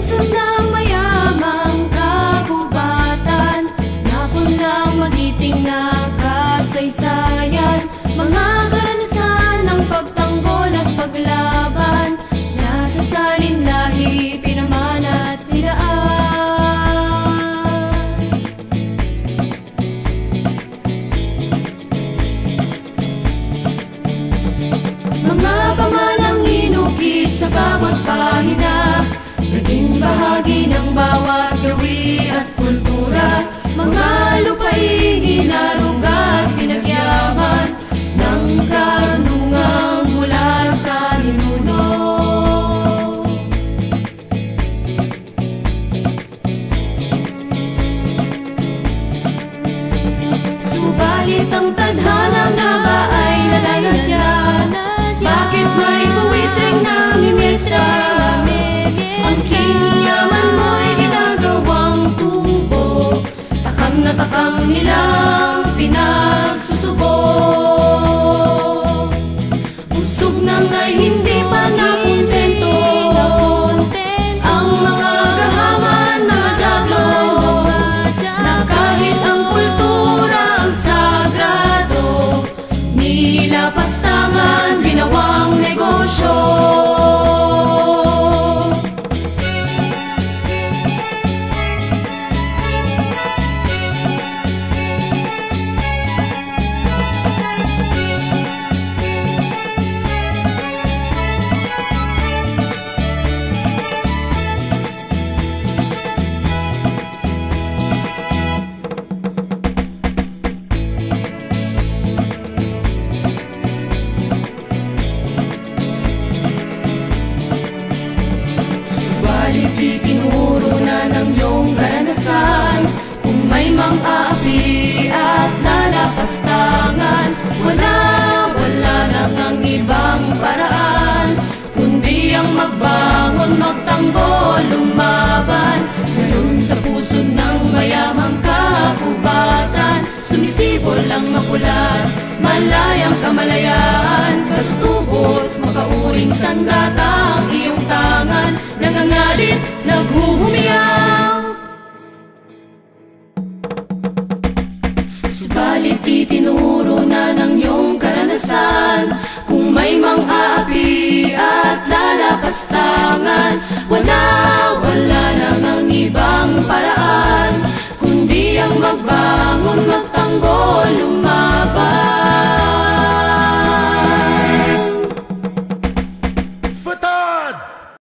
Lungsod na mayamang kagubatan. Napunla magiting na kasaysayan. Mga karanasan ng pagtanggol at paglaban. Nasa lahi, pinamana at nilaan Mga pamanang inukit sa bawat pagkakas bahagi ng bawat gawi at kultura. Mga lupaing inaruga at pinagyaman Ng karunungang mula sa ninuno Subalit ang tadhana nga ba ay nalanadya Bakit may buwitring na mimisra? Takam nilang pinagsusubok Usog na ngay hindi pa nakontento Ang mga gahaman, mga diablo Na kahit ang kultura ang sagrado Nilapastangan, ginawang negosyo. ng iyong karanasan. Kung may mang aapi at lalapastangan Wala, wala nang ang ibang paraan. Kundi ang magbangon, magtanggol, lumaban. Ngayon sa puso ng mayamang kagubatan Sumisibol ang makulat, malayang kamalayan. kalapastangan Wala, wala namang ibang paraan Kundi ang magbangon, magtanggol.